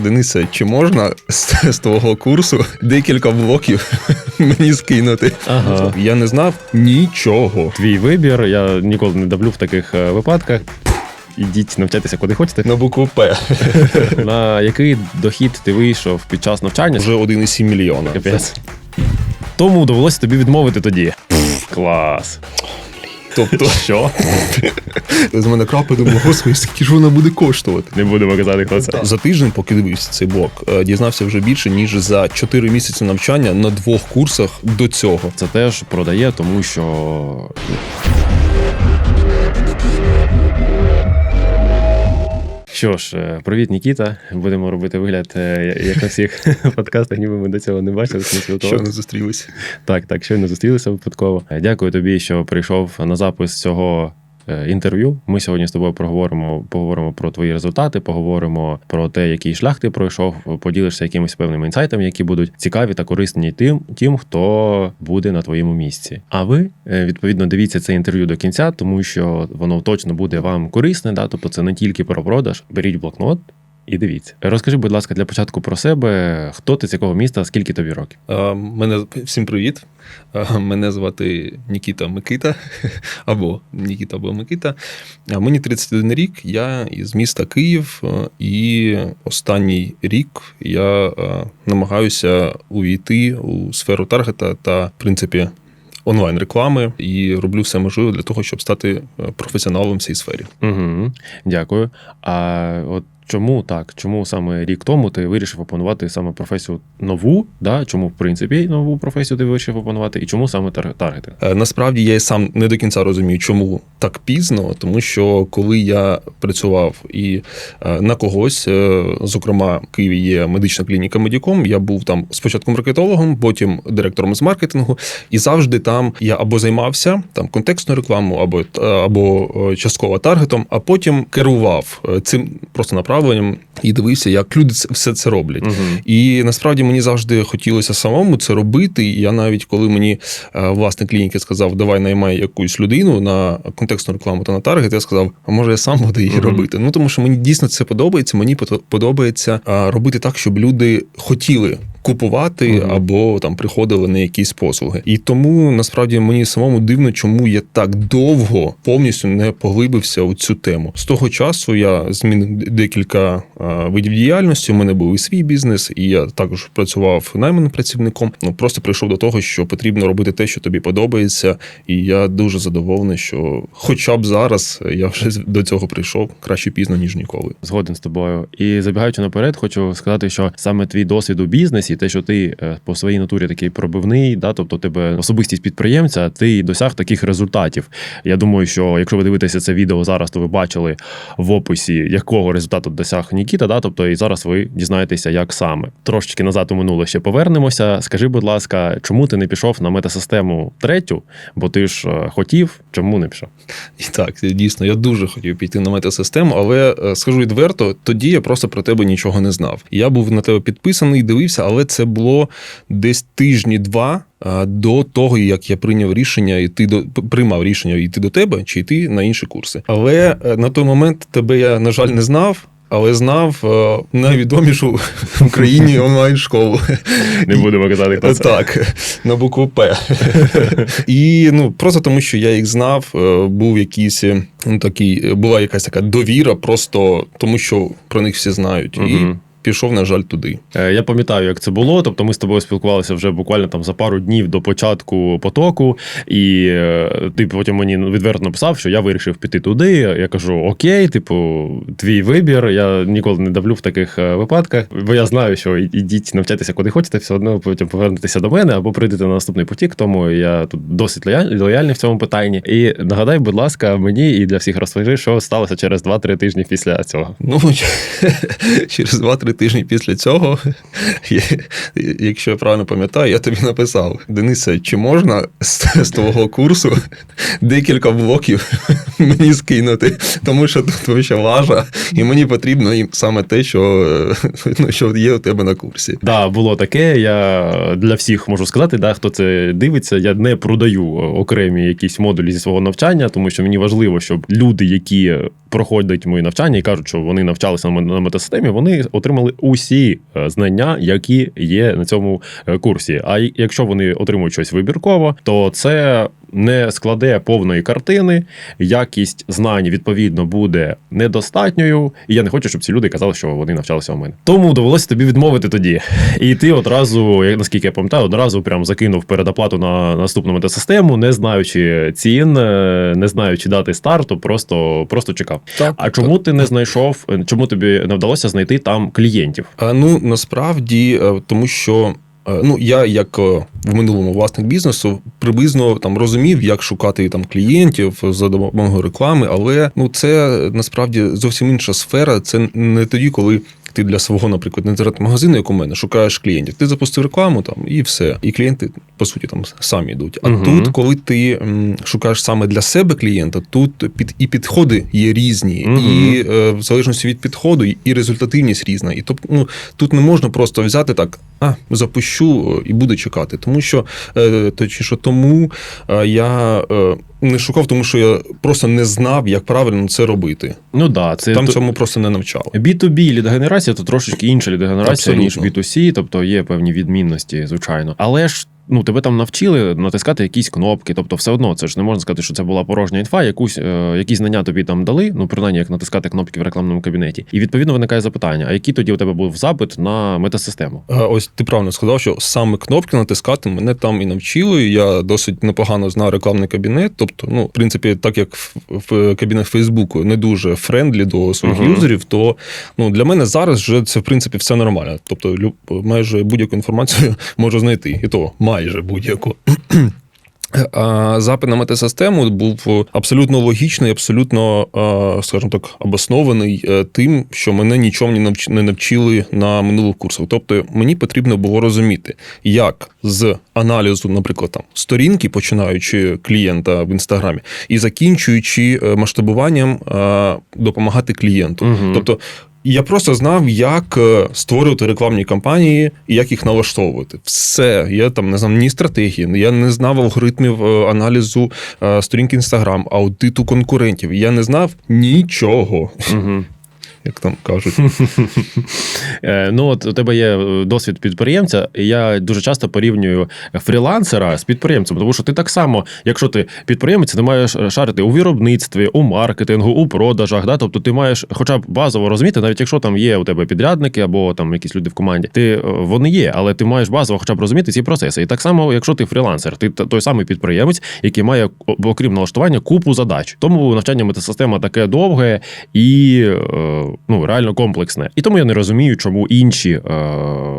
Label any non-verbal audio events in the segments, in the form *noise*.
Денисе, чи можна з, з твого курсу декілька блоків *laughs* мені скинути? Ага. Я не знав нічого. Твій вибір, я ніколи не давлю в таких е, випадках. Ідіть навчатися куди хочете. На букву П. *laughs* На який дохід ти вийшов під час навчання? Вже 1,7 мільйона. Капець. Тому довелося тобі відмовити тоді. Клас. Тобто, Що? з мене крапи думаю, господи, скільки ж вона буде коштувати? Не будемо казати, хто це. За тиждень, поки дивився цей блок, е, дізнався вже більше, ніж за 4 місяці навчання на двох курсах до цього. Це теж продає, тому що. Що ж, е, привіт, Нікіта. Будемо робити вигляд, е, як на всіх *laughs* подкастах, ніби ми до цього не бачили. Щойно зустрілися. Так, так, щойно зустрілися випадково. Дякую тобі, що прийшов на запис цього інтерв'ю. Ми сьогодні з тобою проговоримо, поговоримо про твої результати, поговоримо про те, який шлях ти пройшов, поділишся якимись певними інсайтами, які будуть цікаві та корисні тим, тим, хто буде на твоєму місці. А ви е, відповідно дивіться це інтерв'ю до кінця, тому що воно точно буде вам корисне. Да? Тобто це не тільки про продаж. Беріть блокнот. І дивіться. Розкажи, будь ласка, для початку про себе, хто ти з якого міста, скільки тобі років? Е, Мене всім привіт. Е, Мене звати Нікіта Микита *laughs* або Нікіта або Микита. Мені 31 рік. Я із міста Київ, е, і останній рік я намагаюся увійти у сферу таргета та, в принципі, онлайн реклами і роблю все можливе для того, щоб стати професіоналом в цій сфері. Угу, дякую. А от чому так? Чому саме рік тому ти вирішив опанувати саме професію нову? Да? Чому, в принципі, нову професію ти вирішив опанувати? І чому саме тар- таргетинг? Е, Насправді я сам не до кінця розумію, чому так пізно, тому що коли я працював і е, на когось, е, зокрема, в Києві є медична клініка Медіком, я був там спочатку маркетологом, потім директором з маркетингу, і завжди там я або займався там контекстною рекламою, або або частково таргетом, а потім керував цим просто направленням і дивився, як люди це- все це роблять. Угу. І насправді мені завжди хотілося самому це робити. І я навіть коли мені е, власник клініки сказав, давай наймай якусь людину на контекстну рекламу та на таргет, я сказав, а може я сам буду її угу. робити. Ну тому що мені дійсно це подобається. Мені подобається е, робити так, щоб люди хотіли. Купувати Мгм. або там приходили на якісь послуги, і тому насправді мені самому дивно, чому я так довго повністю не поглибився у цю тему. З того часу я змінив декілька видів діяльності. У мене був і свій бізнес, і я також працював найманим працівником. Ну просто прийшов до того, що потрібно робити те, що тобі подобається. І я дуже задоволений, що хоча б зараз я вже *laughs* до цього прийшов краще пізно ніж ніколи. Згоден з тобою. І забігаючи наперед, хочу сказати, що саме твій досвід у бізнесі, те, що ти е, по своїй натурі такий пробивний, да, тобто тебе особистість підприємця, ти досяг таких результатів. Я думаю, що якщо ви дивитеся це відео зараз, то ви бачили в описі, якого результату досяг Нікіта. Да, тобто, і зараз ви дізнаєтеся, як саме. Трошечки назад у минуле ще повернемося. Скажи, будь ласка, чому ти не пішов на метасистему третю? Бо ти ж е, хотів, чому не пішов? І так, дійсно, я дуже хотів піти на метасистему, але е, скажу відверто, тоді я просто про тебе нічого не знав. Я був на тебе підписаний, дивився, але це було десь тижні-два. е, До того, як я прийняв рішення йти до приймав рішення йти до тебе чи йти на інші курси. Але е, на той момент тебе я, на жаль, не знав, але знав е, найвідомішу в Україні онлайн школу. Не будемо казати, хто це. Так, на букву П. І ну просто тому, що я їх знав, е, був якийсь е, ну, такий, була якась така довіра, просто тому що про них всі знають. І. пішов, на жаль, туди. Е, Я пам'ятаю, як це було. Тобто, ми з тобою спілкувалися вже буквально там за пару днів до початку потоку, і е, ти потім мені відверто написав, що я вирішив піти туди. Я кажу: Окей, типу, твій вибір. Я ніколи не давлю в таких е, випадках, бо я знаю, що ідіть навчатися куди хочете, все одно потім повернетеся до мене або прийдете на наступний потік. Тому я тут досить лояльний в цьому питанні. І нагадай, будь ласка, мені і для всіх розкажи, що сталося через 2-3 тижні після цього. Ну, *laughs* через 2-3 тижні після цього, *laughs* якщо я правильно пам'ятаю, я тобі написав: Денисе, чи можна з, твого курсу декілька блоків *laughs* мені скинути? Тому що тут вообще лажа, і мені потрібно їм саме те, що, *laughs* ну, що є у тебе на курсі. Да, було таке. Я для всіх можу сказати, да, хто це дивиться, я не продаю окремі якісь модулі зі свого навчання, тому що мені важливо, щоб люди, які проходять мої навчання і кажуть, що вони навчалися на на метасистемі, вони отримали отримали усі е, знання, які є на цьому е, курсі. А якщо вони отримують щось вибірково, то це не складе повної картини, якість знань відповідно буде недостатньою. І я не хочу, щоб ці люди казали, що вони навчалися у мене. Тому довелося тобі відмовити тоді. І ти одразу, як наскільки я пам'ятаю, одразу прям закинув передоплату на наступну метасистему, не знаючи цін, е, не знаючи дати старту, просто, просто чекав. Так, А чому ти не знайшов? Чому тобі не вдалося знайти там клієнтів? А, Ну насправді, е, тому що. Е, Ну, я як е, в минулому власник бізнесу приблизно там розумів, як шукати там клієнтів за допомогою реклами, але ну це насправді зовсім інша сфера. Це не тоді, коли ти для свого, наприклад, інтернет-магазину, як у мене, шукаєш клієнтів. Ти запустив рекламу там і все. І клієнти по суті там самі йдуть. А Мгм. тут, коли ти м, шукаєш саме для себе клієнта, тут під і підходи є різні, Мгм. і е, в залежності від підходу, і- результативність різна. І тобто, ну тут не можна просто взяти так, а запущу е, і буду чекати. Тому що е, точніше, тому е, я е, не шукав, тому що я просто не знав, як правильно це робити. Ну да, це Там то- цьому просто не навчали. B2B лідогенерація то трошечки інша лідогенерація, ніж Абсолютно. B2C, тобто є певні відмінності, звичайно. Але ж. Ну, тебе там навчили натискати якісь кнопки, тобто все одно це ж не можна сказати, що це була порожня інфа, якусь е, якісь знання тобі там дали, ну принаймні як натискати кнопки в рекламному кабінеті. І відповідно виникає запитання: а який тоді у тебе був запит на метасистему? Е, Ось ти правильно сказав, що саме кнопки натискати мене там і навчили. Я досить непогано знаю рекламний кабінет. Тобто, ну, в принципі, так як в, кабінет Фейсбуку не дуже френдлі до своїх Мгм. юзерів, то ну для мене зараз вже це в принципі все нормально. Тобто, люб, майже будь-яку інформацію *laughs* можу знайти, і то майже будь-яку. *clears throat* А запит на метасистему був абсолютно логічний, абсолютно, е, скажімо так, обоснований е, тим, що мене нічому не навч- не навчили на минулих курсах. Тобто мені потрібно було розуміти, як з аналізу, наприклад, там сторінки, починаючи клієнта в інстаграмі, і закінчуючи е, масштабуванням е, допомагати клієнту. Мгм. Тобто я просто знав, як е, створювати рекламні кампанії і як їх налаштовувати. Все. Я там не знав ні стратегії, я не знав алгоритмів е, аналізу е, сторінки Інстаграм, аудиту конкурентів. Я не знав нічого, Угу. Як там кажуть. *laughs* Е, ну, от у тебе є е, досвід підприємця, і я дуже часто порівнюю фрілансера з підприємцем, тому що ти так само, якщо ти підприємець, ти маєш шарити у виробництві, у маркетингу, у продажах. Да? Тобто ти маєш хоча б базово розуміти, навіть якщо там є у тебе підрядники або там якісь люди в команді, ти е, вони є, але ти маєш базово хоча б розуміти ці процеси. І так само, якщо ти фрілансер, ти той самий підприємець, який має окрім налаштування купу задач. Тому навчання метасистема таке довге і ну реально комплексне. І тому я не розумію, чому інші е,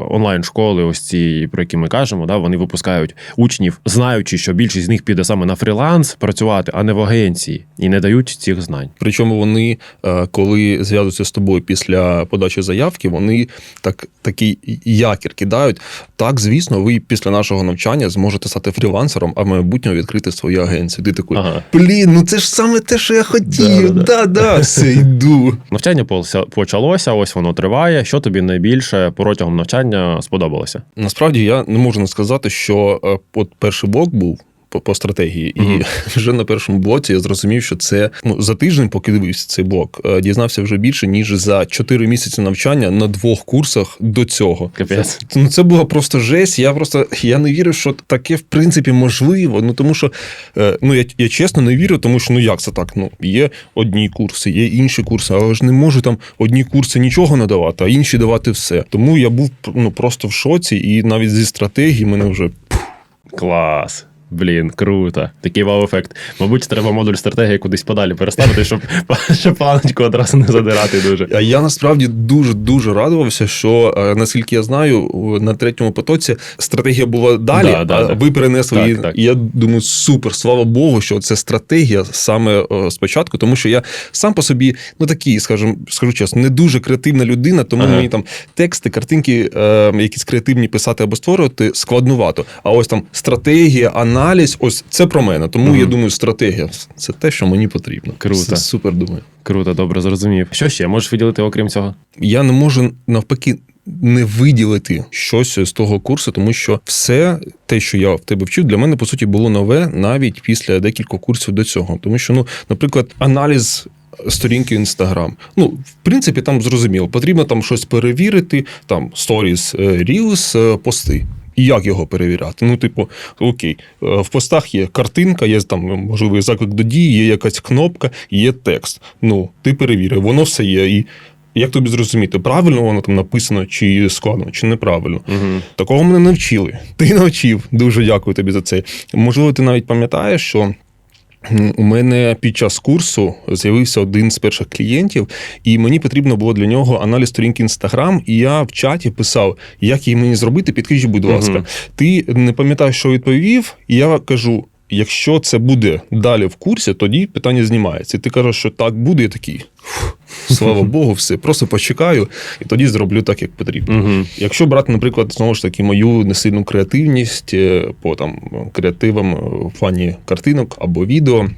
онлайн-школи, ось ці, про які ми кажемо, да, вони випускають учнів, знаючи, що більшість з них піде саме на фріланс працювати, а не в агенції, і не дають цих знань. Причому вони, е, коли зв'язуються з тобою після подачі заявки, вони так такий якір кидають. Так, звісно, ви після нашого навчання зможете стати фрілансером, а в майбутньому відкрити свою агенцію. Ти такий, Ага. блін, ну це ж саме те, що я хотів. Да-да-да. Да-да, все, йду. Навчання полся- почалося, ось воно триває. Що тобі найбільше протягом навчання сподобалося? Насправді я не можу не сказати, що е, от перший блок був. По, по стратегії, Мгм. і *laughs* вже на першому блоці я зрозумів, що це ну за тиждень, поки дивився цей блок, е, дізнався вже більше ніж за 4 місяці навчання на двох курсах до цього. Капець. Це, ну це була просто жесть. Я просто я не вірив, що таке в принципі можливо. Ну тому що е, ну я, я чесно не вірю, тому що ну як це так? Ну є одні курси, є інші курси, але ж не можу там одні курси нічого надавати, а інші давати все. Тому я був ну просто в шоці, і навіть зі стратегії мене вже Клас. Блін, круто. Такий вау-ефект. Мабуть, треба модуль стратегії кудись подалі переставити, щоб, *laughs* щоб планочку одразу не задирати дуже. А я насправді дуже дуже радувався, що е, наскільки я знаю, на третьому потоці стратегія була далі, Да, да, а да. ви перенесли Так, її. так. І я думаю, супер, слава Богу, що це стратегія саме е, спочатку, тому що я сам по собі, ну такий, скажімо, скажу чесно, не дуже креативна людина, тому Ага. мені там тексти, картинки, е, якісь креативні писати або створювати складнувато. А ось там стратегія, аналіз, ось це про мене. Тому Мгм. я думаю, стратегія це те, що мені потрібно. Круто. Це супер думаю. Круто, добре, зрозумів. Що ще можеш виділити, окрім цього? я не можу навпаки не виділити щось з того курсу, тому що все те, що я в тебе вчив, для мене по суті було нове навіть після декількох курсів до цього. Тому що, ну, наприклад, аналіз. сторінки Інстаграм. Ну, в принципі, там зрозуміло, потрібно там щось перевірити, там сторіс, рілс, пости. І як його перевіряти? Ну, типу, окей, е, в постах є картинка, є там можливий заклик до дії, є якась кнопка, є текст. Ну, ти перевірив, воно все є. І як тобі зрозуміти, правильно воно там написано, чи складно, чи неправильно? Угу. Такого мене навчили. Ти навчив. Дуже дякую тобі за це. Можливо, ти навіть пам'ятаєш, що. У мене під час курсу з'явився один з перших клієнтів, і мені потрібно було для нього аналіз сторінки Інстаграм. І я в чаті писав, як її мені зробити, підкажіть, будь ласка. Мгм. Ти не пам'ятаєш, що відповів, і я кажу: якщо це буде далі в курсі, тоді питання знімається. І ти кажеш, що так буде, я такий. Слава *laughs* Богу, все. Просто почекаю, і тоді зроблю так, як потрібно. Угу. Якщо брати, наприклад, знову ж таки, мою несильну креативність е, по там креативам в плані картинок або відео.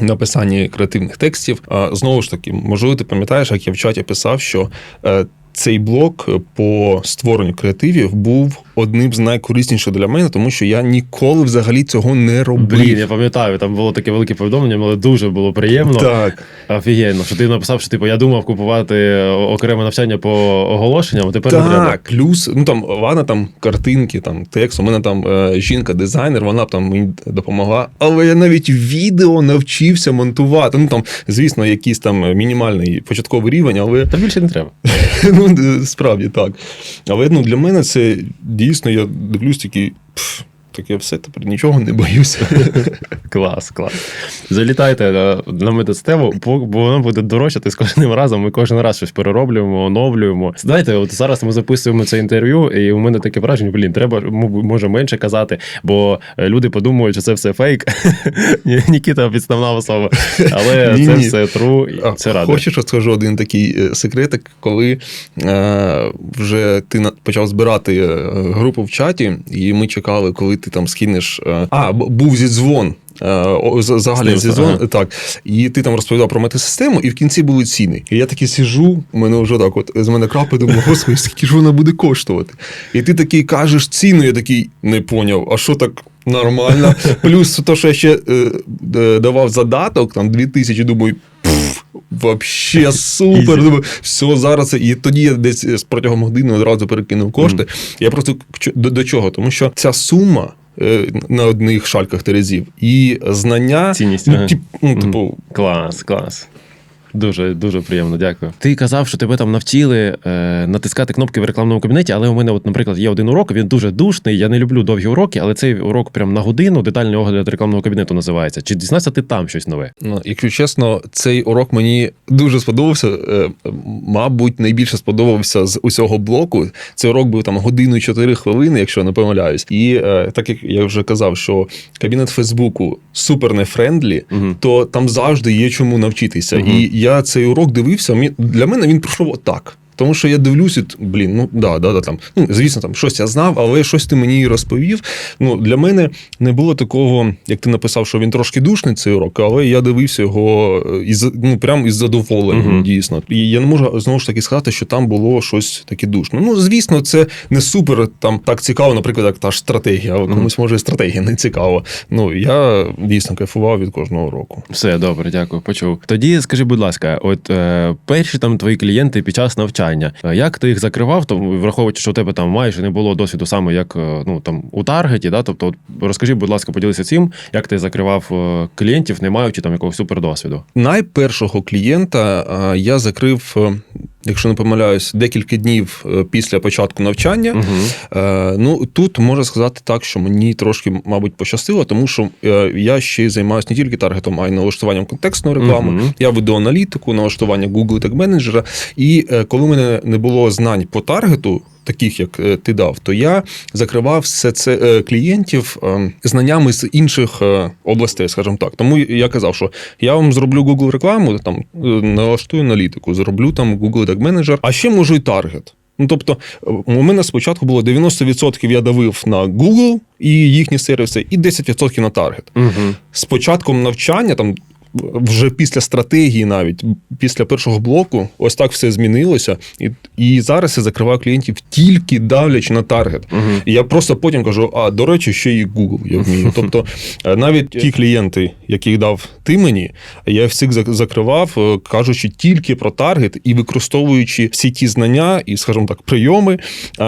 Написанні креативних текстів. А знову ж таки, можливо, ти пам'ятаєш, як я в чаті писав, що е, цей блок по створенню креативів був одним з найкорисніших для мене, тому що я ніколи взагалі цього не робив. Блін, я пам'ятаю, там було таке велике повідомлення, але дуже було приємно. Так, Офігенно, що ти написав, що типу, я думав купувати окреме навчання по оголошенням, а тепер не треба. так, плюс, ну там ладно, там картинки, там текст. У мене там е, жінка-дизайнер, вона б там мені допомогла. Але я навіть відео навчився монтувати. Ну там, звісно, якийсь там мінімальний початковий рівень, але Та більше не треба. *laughs* ну справді так. Але ну для мене це дійсно, я дивлюсь такий. пф, Таке все, тепер нічого не боюся. *laughs* Клас, клас. Залітайте на, медицтеву, бо воно буде дорожчати з кожним разом. Ми кожен раз щось перероблюємо, оновлюємо. Знаєте, от зараз ми записуємо це інтерв'ю, і у мене таке враження, блін, треба може менше казати, бо е, люди подумають, що це все фейк. *laughs* Нікіта підставна особа. Але *laughs* це все тру, це радує. Хочеш, розкажу один такий е, секретик, коли е, вже ти почав збирати групу в чаті, і ми чекали, коли ти там скинеш. Е, а, був зідзвон. е, о, за- Загальний Снився, ага. так. І ти там розповідав про метасистему, і в кінці були ціни. І я такий сижу, у мене вже так, от з мене крапи, думаю, *laughs* господи, скільки ж вона буде коштувати? І ти такий кажеш ціну, я такий не поняв, а що так нормально? *laughs* Плюс то, що я ще е, е, давав задаток, там 2000, думаю, Вообще супер. Думаю, все зараз. І тоді я десь з протягом години одразу перекинув кошти. Я просто до, до чого? Тому що ця сума. е, На одних шальках терезів і знання Цінність, ну, ага. тип, ну, типу, Клас, клас. Дуже дуже приємно, дякую. Ти казав, що тебе там навчили е, натискати кнопки в рекламному кабінеті, але у мене, от, наприклад, є один урок, він дуже душний. Я не люблю довгі уроки, але цей урок прям на годину, детальний огляд рекламного кабінету називається. Чи дізнався ти там щось нове? Ну, якщо чесно, цей урок мені дуже сподобався. Е, Мабуть, найбільше сподобався з усього блоку. Цей урок був там годину і 4 хвилини, якщо я не помиляюсь. І е, так як я вже казав, що кабінет Фейсбуку супер не френдлі, Угу. то там завжди є чому навчитися. Мгм. І я цей урок дивився. Для мене він пройшов отак. Тому що я дивлюся, блін, ну да, да, да, там. Ну, звісно, там щось я знав, але щось ти мені розповів. Ну, для мене не було такого, як ти написав, що він трошки душний цей урок, але я дивився його е, із ну прям із задоволенням, Мгм. дійсно. І я не можу знову ж таки сказати, що там було щось таке душне. Ну, звісно, це не супер там так цікаво, наприклад, як та ж стратегія. Але комусь може і стратегія не цікаво. Ну я дійсно кайфував від кожного року. Все добре, дякую. Почув. Тоді скажи, будь ласка, от е, перші там твої клієнти під час навчання, е, як ти їх закривав, то враховуючи, що у тебе там майже не було досвіду саме як е, ну там у таргеті, да? тобто, от, розкажи, будь ласка, поділися цим, як ти закривав е, клієнтів, не маючи там якогось супердосвіду. Найпершого клієнта я закрив, е, якщо не помиляюсь, декілька днів е, після початку навчання. Угу. Ну тут можна сказати так, що мені трошки, мабуть, пощастило, тому що е, я ще й займаюся не тільки таргетом, а й налаштуванням контекстної реклами. Мгм. Я веду аналітику, налаштування Google Tag менеджера. І коли в мене не було знань по таргету. Таких, як е, ти дав, то я закривав все це е, клієнтів е, знаннями з інших областей, скажімо так. Тому я казав, що я вам зроблю Google рекламу, там налаштую аналітику, зроблю там Google Tag Manager, а ще можу і таргет. Ну, тобто, у мене спочатку було 90% я давив на Google і їхні сервіси, і 10% на таргет. Угу. З початком навчання, там вже після стратегії, навіть після першого блоку, ось так все змінилося. І, і зараз я закриваю клієнтів тільки давлячи на таргет. Угу. І я просто потім кажу: а до речі, ще і Google я вмію. *laughs* Тобто, е, навіть ті клієнти, яких дав ти мені, я всіх закривав, е, кажучи тільки про таргет і використовуючи всі ті знання і, скажімо так, прийоми,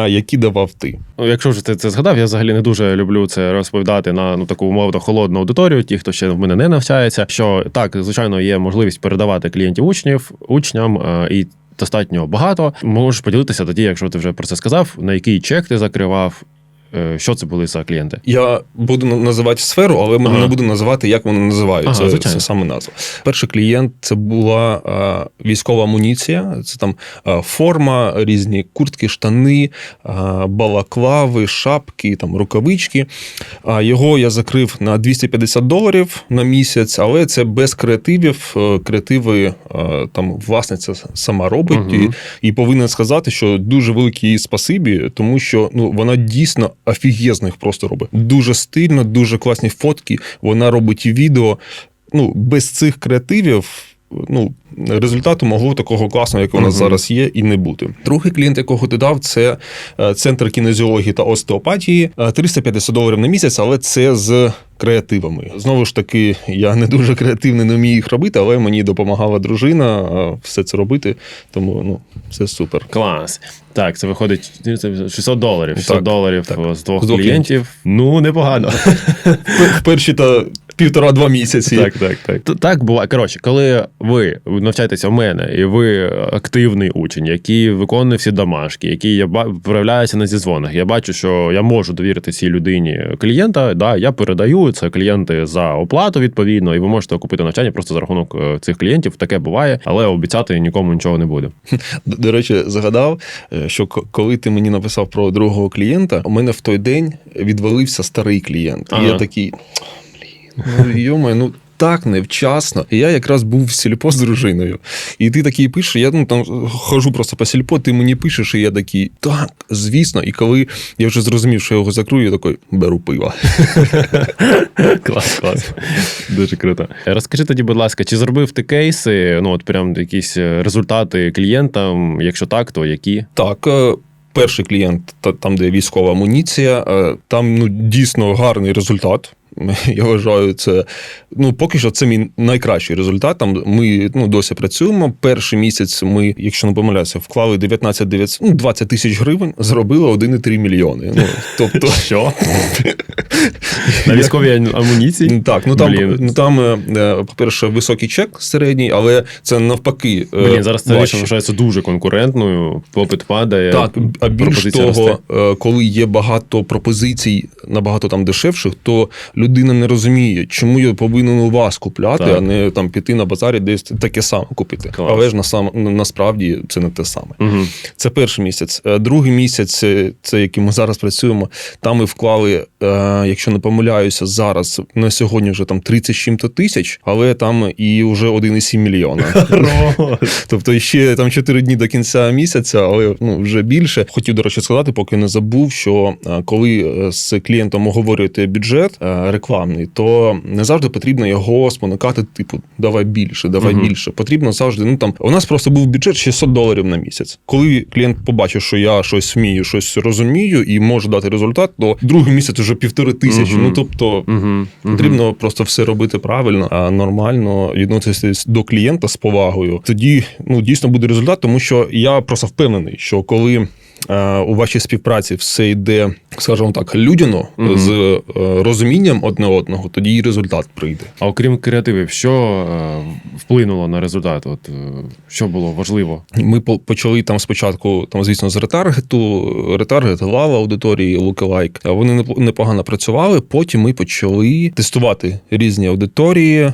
які давав ти. Ну, Якщо вже ти це згадав, я взагалі не дуже люблю це розповідати на ну таку умовно холодну аудиторію, ті, хто ще в мене не навчається. Що так, звичайно, є можливість передавати клієнтів учнів учням е, і. Достатньо багато. Можеш поділитися тоді, якщо ти вже про це сказав, на який чек ти закривав, що це були за клієнти? Я буду називати сферу, але Ага. не буду називати, як вони називають. Ага, це, це саме назва. Перший клієнт це була а, військова амуніція. Це там а, форма, різні куртки, штани, а, балаклави, шапки, там рукавички. А його я закрив на 250 доларів на місяць, але це без креативів. Е, Креативи а, там власниця сама робить. Мгм. І, і повинен сказати, що дуже велике їй спасибі, тому що ну вона дійсно офігезних просто робить. Дуже стильно, дуже класні фотки. Вона робить і відео. Ну, без цих креативів. Ну, результату могло такого класного, як у нас Мгм. зараз є, і не бути. Другий клієнт, якого ти дав, це е, центр кінезіології та остеопатії. Е, 350 доларів на місяць, але це з креативами. Знову ж таки, я не дуже креативний, не вмію їх робити, але мені допомагала дружина е, все це робити. Тому ну, це супер. Клас. Так, це виходить 600 доларів. 600 Так, доларів так. з двох З двох клієнтів. Ну, непогано. В перші та півтора-два місяці. Так, так, так. Так буває. Коротше, коли ви навчаєтеся в мене, і ви активний учень, який виконує всі домашки, який я проявляється на зізвонах. Я бачу, що я можу довірити цій людині клієнта. Да, я передаю це клієнти за оплату відповідно, і ви можете окупити навчання просто за рахунок е, цих клієнтів. Таке буває, але обіцяти нікому нічого не буде. До, до речі, згадав, е, що коли ти мені написав про другого клієнта, у мене в той день відвалився старий клієнт. Ага. І я такий, ну йома, ну. Так невчасно. І я якраз був в сільпо з дружиною. І ти такий пишеш, я ну, там хожу просто по сільпо, ти мені пишеш, і я такий, так, звісно. І коли я вже зрозумів, що я його закрою, я такий беру пива. *laughs* Клас, клас. Дуже круто. Розкажи тоді, будь ласка, чи зробив ти кейси? Ну, от прям якісь е, результати клієнтам? Якщо так, то які? Так, е, перший клієнт, там, де військова амуніція, е, там ну, дійсно гарний результат. *laughs* Я вважаю, це ну поки що це мій найкращий результат. Там ми ну досі працюємо. Перший місяць ми, якщо не помиляюся, вклали 19 900, ну, 20 тисяч гривень, зробили 1,3 мільйони. Ну тобто, *laughs* Що? *laughs* На військовій амуніції? Ну, Так, ну там, ну там, е, по-перше, високий чек середній, але це навпаки. е, Блін, зараз це вважається дуже конкурентною, попит падає. Так, а більш того, росте. е, коли є багато пропозицій набагато там дешевших, то людина не розуміє, чому я повинен у вас купляти, Так. а не там піти на базарі десь таке саме купити. Клас. Але ж на сам насправді це не те саме. Угу. Це перший місяць. Е, Другий місяць, е, це який ми зараз працюємо. Там ми вклали, е, якщо не помиляюся, зараз на сьогодні вже там 30 чим-то тисяч, але там і вже 1,7 мільйона. *laughs* Тобто ще там 4 дні до кінця місяця, але ну вже більше. Хотів, до речі, сказати, поки не забув, що коли з клієнтом оговорюєте бюджет рекламний, то не завжди потрібно його спонукати, типу, давай більше, давай Мгм. більше. Потрібно завжди. Ну там у нас просто був бюджет 600 доларів на місяць. Коли клієнт побачив, що я щось вмію, щось розумію і можу дати результат, то другий місяць вже півтори тисячі. Мгм. Ну тобто. Угу. Потрібно просто все робити правильно, а нормально відноситись до клієнта з повагою. Тоді ну дійсно буде результат, тому що я просто впевнений, що коли у вашій співпраці все йде, скажімо так, людяно Мгм. з е, розумінням одне одного, тоді і результат прийде. А окрім креативів, що е, вплинуло на результат? От, е, що було важливо? Ми почали там спочатку, там, звісно, з ретаргету, ретаргет, лава аудиторії, лукелайк. Вони непо- непогано працювали. Потім ми почали тестувати різні аудиторії,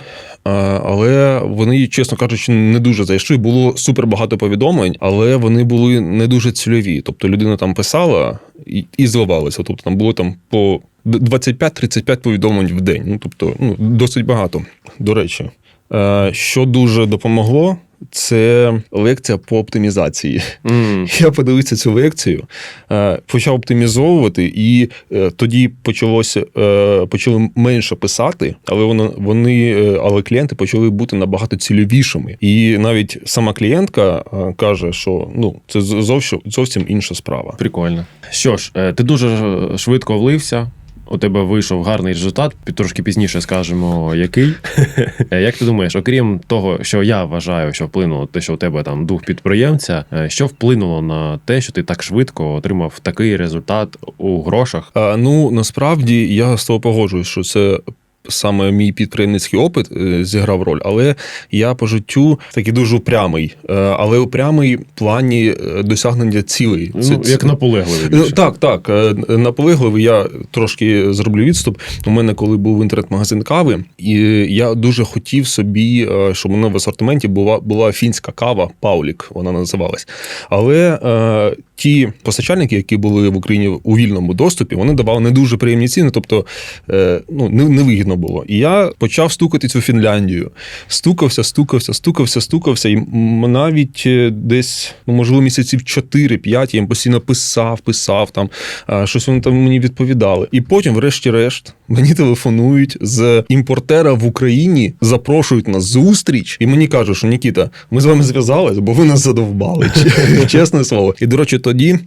але вони, чесно кажучи, не дуже зайшли. Було супер багато повідомлень, але вони були не дуже цільові. Тобто людина там писала і, і зливалася. Тобто там було там по 25-35 повідомлень в день. Ну тобто, ну досить багато. До речі, Е, Що дуже допомогло, це лекція по оптимізації. М, *laughs* Я подивився цю лекцію, е, почав оптимізовувати, і е, тоді почалося е, почали менше писати, але воно вони, але клієнти почали бути набагато цільовішими. І навіть сама клієнтка каже, що ну це зовсім зовсім інша справа. Прикольно. Що ж, ти дуже швидко влився. У тебе вийшов гарний результат, трошки пізніше скажемо, який. *laughs* Е, Як ти думаєш, окрім того, що я вважаю, що вплинуло те, що у тебе там дух підприємця, е, що вплинуло на те, що ти так швидко отримав такий результат у грошах? А, ну насправді я з тобою погоджуюсь, що це. Саме мій підприємницький опит е, зіграв роль, але я по життю такий дуже упрямий, Е, але упрямий в плані е, досягнення цілей. Ну, як наполегливий. Ну, більше. Так, так. е, Наполегливий я трошки зроблю відступ. У мене, коли був інтернет-магазин кави, і я дуже хотів собі, щоб у мене в асортименті була, була фінська кава Паулік, вона називалась. Але е, ті постачальники, які були в Україні у вільному доступі, вони давали не дуже приємні ціни, тобто е, ну, не- невигідно було. І я почав стукати цю Фінляндію. Стукався, стукався, стукався, стукався. І навіть е, десь, ну, можливо, місяців 4-5 я їм постійно писав, писав там, щось вони там мені відповідали. І потім, врешті-решт, мені телефонують з імпортера в Україні, запрошують на зустріч, і мені кажуть, що Нікіта, ми з вами зв'язались, бо ви нас задовбали. *laughs* Чесне слово. І, до речі, тоді.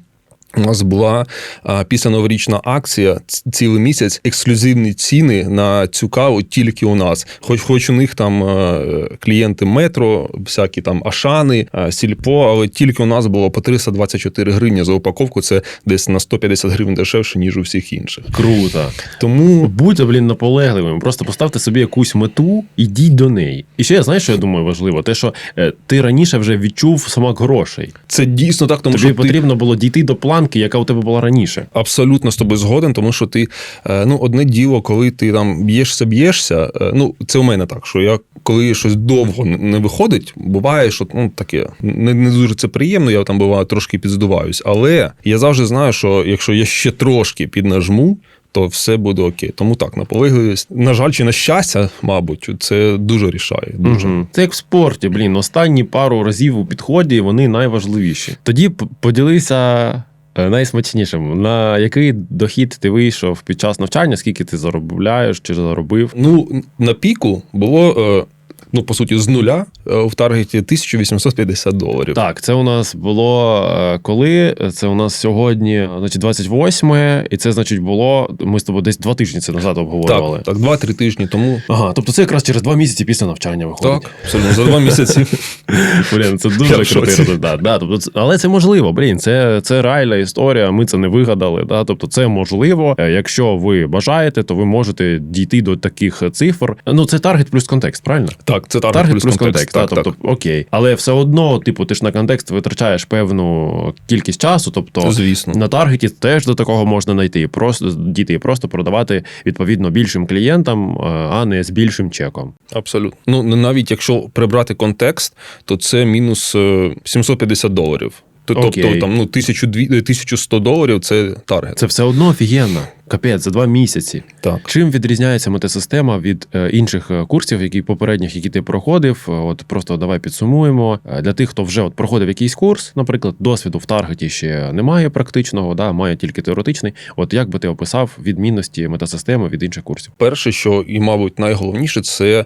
У нас була а, після новорічна акція цілий місяць ексклюзивні ціни на цю каву тільки у нас. Хоч хоч у них там е, клієнти метро, всякі там Ашани, е, Сільпо, але тільки у нас було по 324 гривні за упаковку. Це десь на 150 гривень дешевше, ніж у всіх інших. Круто. Тому Будьте, блін, наполегливими. Просто поставте собі якусь мету, ідіть до неї. І ще знаєш, що я думаю важливо? Те, що е, ти раніше вже відчув смак грошей. це дійсно так, тому Тобі що ти потрібно було дійти до планки, яка у тебе була раніше. Абсолютно з тобою згоден, тому що ти е, ну одне діло, коли ти там б'єшся, б'єшся. е, Ну це у мене так, що я коли щось довго не- виходить, буває, що ну таке не, не дуже це приємно. Я там буває трошки підздуваюсь. Але я завжди знаю, що якщо я ще трошки піднажму. То все буде окей. Тому так, наполегливість, на жаль, чи на щастя, мабуть, це дуже рішає. Дуже. Мгм. Це як в спорті, блін. Останні пару разів у підході вони найважливіші. Тоді поділися. Е, Найсмачнішим, на який дохід ти вийшов під час навчання, скільки ти заробляєш чи заробив? Ну, на піку було, е, ну, по суті, з нуля е, в таргеті 1850 доларів. Так, це у нас було е, коли? Це у нас сьогодні, значить, 28, і це, значить, було. Ми з тобою десь два тижні це назад обговорювали. Так, так, два-три тижні тому. Ага, тобто це якраз через два місяці після навчання виходить. Так, абсолютно за два місяці. *laughs* Блін, це дуже крутий результат. Да, тобто, але це можливо, блін, це, це реальна історія. Ми це не вигадали. Да? Тобто, це можливо. Е, Якщо ви бажаєте, то ви можете дійти до таких цифр. Ну, це таргет плюс контекст, правильно? Так, це таргет, Таргет плюс контекст, Так, так. тобто окей. Але все одно, типу, ти ж на контекст витрачаєш певну кількість часу. Тобто Звісно. на таргеті теж до такого можна знайти. Просто діти просто продавати відповідно більшим клієнтам, е, а не з більшим чеком. Абсолютно. Ну, навіть якщо прибрати контекст, то це мінус е, 750 доларів. Тобто Окей. там ну, 1200 1100 доларів це таргет. Це все одно офігенно. Капець, за два місяці. Так. Чим відрізняється метасистема від е, інших е, курсів, які попередніх, які ти проходив? Е, От просто давай підсумуємо. Е, Для тих, хто вже от проходив якийсь курс, наприклад, досвіду в таргеті ще немає практичного, да, має тільки теоретичний. От як би ти описав відмінності метасистеми від інших курсів? Перше, що і, мабуть, найголовніше, це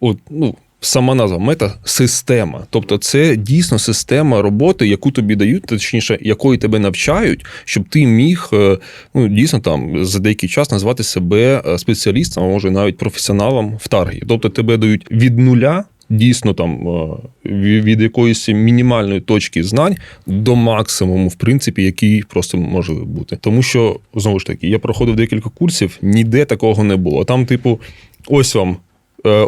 от, ну, сама назва мета-система. Тобто, це дійсно система роботи, яку тобі дають, точніше, якої тебе навчають, щоб ти міг е, ну, дійсно там за деякий час назвати себе е, спеціалістом, а може навіть професіоналом в таргі. Тобто тебе дають від нуля. Дійсно, там е, від якоїсь мінімальної точки знань до максимуму, в принципі, який просто може бути. Тому що знову ж таки, я проходив декілька курсів, ніде такого не було. Там, типу, ось вам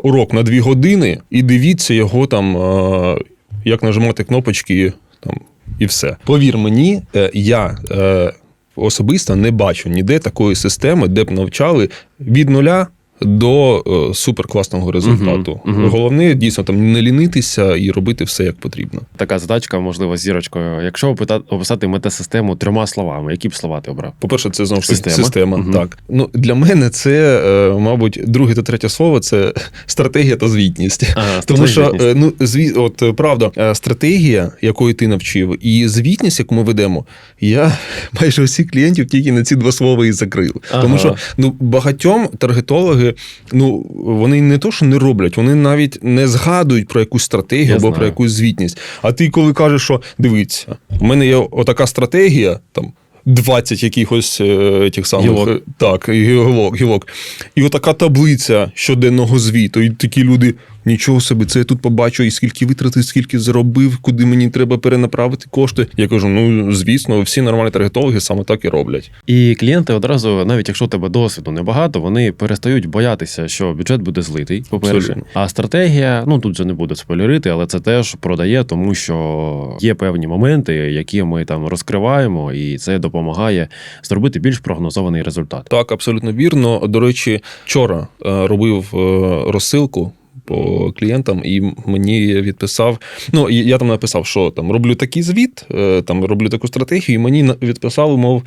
урок на дві години, і дивіться його там, е, як нажимати кнопочки, там і все. Повір мені, е, я. Е, Особисто не бачу ніде такої системи, де б навчали від нуля до е, суперкласного результату. Мгм, мгм. Головне дійсно там не лінитися і робити все як потрібно. Така задачка, можливо, з зірочкою. Якщо описати метасистему трьома словами, які б слова ти обрав? По-перше, це знову ж Система. система. Мгм. Так. Ну, для мене це, е, мабуть, друге та третє слово це *laughs* стратегія та звітність. Ага, Тому що е, ну зві... от правда, стратегія, якої ти навчив, і звітність, яку ми ведемо, я *laughs* майже усіх клієнтів тільки на ці два слова і закрив. Ага. Тому що ну багатьом таргетологи, ну вони не то, що не роблять, вони навіть не згадують про якусь стратегію Я або знаю. про якусь звітність. А ти коли кажеш, що дивіться, в мене є отака стратегія там. 20 якихось е, тих самих Гілок. е, так, гілок, гілок. І отака таблиця щоденного звіту. І такі люди, нічого собі, це я тут побачу, і скільки витратив, скільки заробив, куди мені треба перенаправити кошти. Я кажу: ну звісно, всі нормальні таргетологи саме так і роблять. І клієнти одразу, навіть якщо у тебе досвіду небагато, вони перестають боятися, що бюджет буде злитий. По-перше, а стратегія, ну тут же не буду спойлерити, але це теж продає, тому що є певні моменти, які ми там розкриваємо, і це допомагає зробити більш прогнозований результат. Так, абсолютно вірно. До речі, вчора е, робив е, розсилку. По клієнтам, і мені відписав. Ну, я там написав, що там роблю такий звіт, е, там роблю таку стратегію, і мені відписали, мов,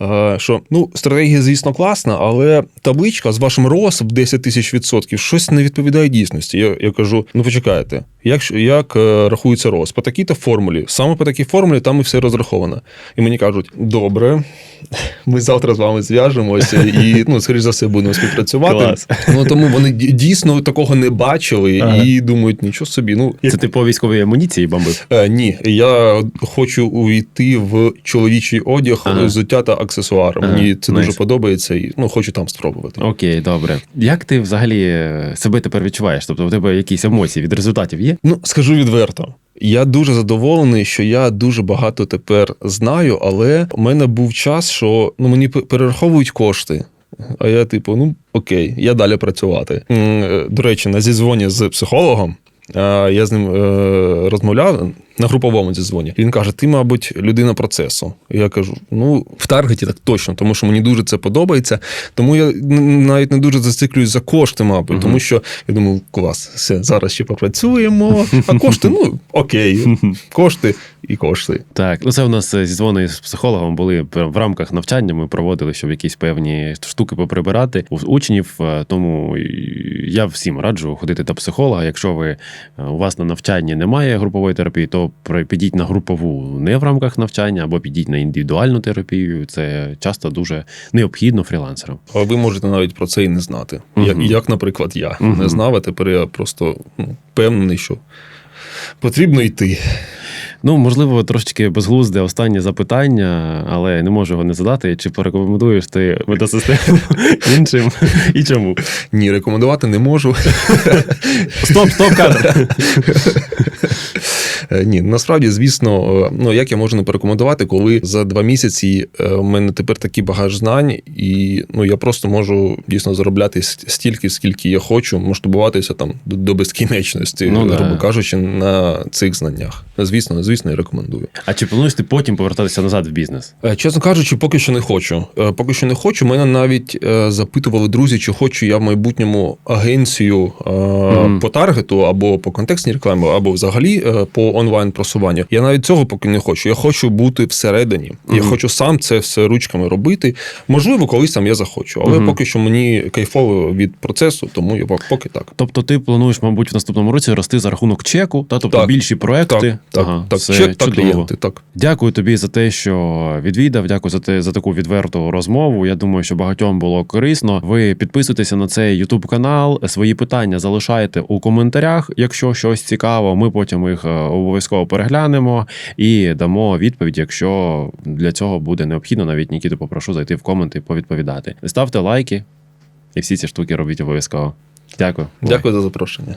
е, що ну, стратегія, звісно, класна, але табличка з вашим в 10 тисяч відсотків щось не відповідає дійсності. Я, я кажу: ну почекайте, як, як е, рахується ROAS? По такій-то формулі, саме по такій формулі там і все розраховано. І мені кажуть: добре, *laughs* ми завтра з вами зв'яжемося і, ну, скоріш за все, будемо співпрацювати. Клас. Ну тому вони дійсно такого не бачили Ага. і думають, нічого собі. Ну Це ти по військовій амуніції бомбив? Е, ні, я хочу увійти в чоловічий одяг, Ага. взуття та аксесуари. Ага, Мені це найс. дуже подобається і ну хочу там спробувати. Окей, добре. Як ти взагалі себе тепер відчуваєш? Тобто, у тебе якісь емоції від результатів є? Ну скажу відверто. Я дуже задоволений, що я дуже багато тепер знаю, але у мене був час, що ну мені перераховують кошти. А я, типу, ну окей, я далі працювати. Е, До речі, на зізвоні з психологом я з ним е, розмовляв на груповому зізвоні. Він каже: Ти, мабуть, людина процесу. І я кажу: ну, в таргеті так точно, тому що мені дуже це подобається. Тому я навіть не дуже зациклююсь за кошти, мабуть, Мгм. тому що я думаю, клас, все, зараз ще попрацюємо. А *laughs* кошти, ну окей, *laughs* кошти і кошти. Так, ну це у нас е, зі дзвони з психологом були в рамках навчання. Ми проводили, щоб якісь певні штуки поприбирати у учнів. е, Тому я всім раджу ходити до психолога. Якщо ви е, у вас на навчанні немає групової терапії, то підіть на групову не в рамках навчання або підіть на індивідуальну терапію. Це часто дуже необхідно фрілансерам. А ви можете навіть про це і не знати. Я, Мгм. як, наприклад, я Мгм. не знав, а тепер я просто ну, впевнений, що потрібно йти. Ну, можливо, трошечки безглузде останнє запитання, але не можу його не задати. Чи порекомендуєш ти метасистему *laughs* іншим і чому? Ні, рекомендувати не можу. *laughs* Стоп, стоп, кадр. Е, Ні, насправді, звісно, е, ну як я можу не порекомендувати, коли за два місяці е, у мене тепер такий багаж знань, і ну я просто можу дійсно заробляти стільки, скільки я хочу, масштабуватися там до, безкінечності, Ну, да. грубо кажучи, на цих знаннях. Звісно, звісно, я рекомендую. А чи плануєш ти потім повертатися назад в бізнес? Е, Чесно кажучи, поки що не хочу. Е, Поки що не хочу. Мене навіть е, запитували друзі, чи хочу я в майбутньому агенцію Мгм. по таргету або по контекстній рекламі, або взагалі по онлайн просуванню. Я навіть цього поки не хочу. Я хочу бути всередині. Я хочу сам це все ручками робити. Можливо, колись там я захочу, але Мгм. поки що мені кайфово від процесу, тому я поки так. Тобто ти плануєш, мабуть, в наступному році рости за рахунок чеку, та тобто Так. більші проекти. Так, так, Ага, так. Чек та чудово. клієнти. Так. Дякую тобі за те, що відвідав. Дякую за те за таку відверту розмову. Я думаю, що багатьом було корисно. Ви підписуйтеся на цей YouTube канал. Свої питання залишайте у коментарях. Якщо щось цікаво, ми потім їх е, обов'язково переглянемо і дамо відповідь, якщо для цього буде необхідно. Навіть Нікіту попрошу зайти в коменти і повідповідати. Ставте лайки, і всі ці штуки робіть обов'язково. Дякую. Дякую за запрошення.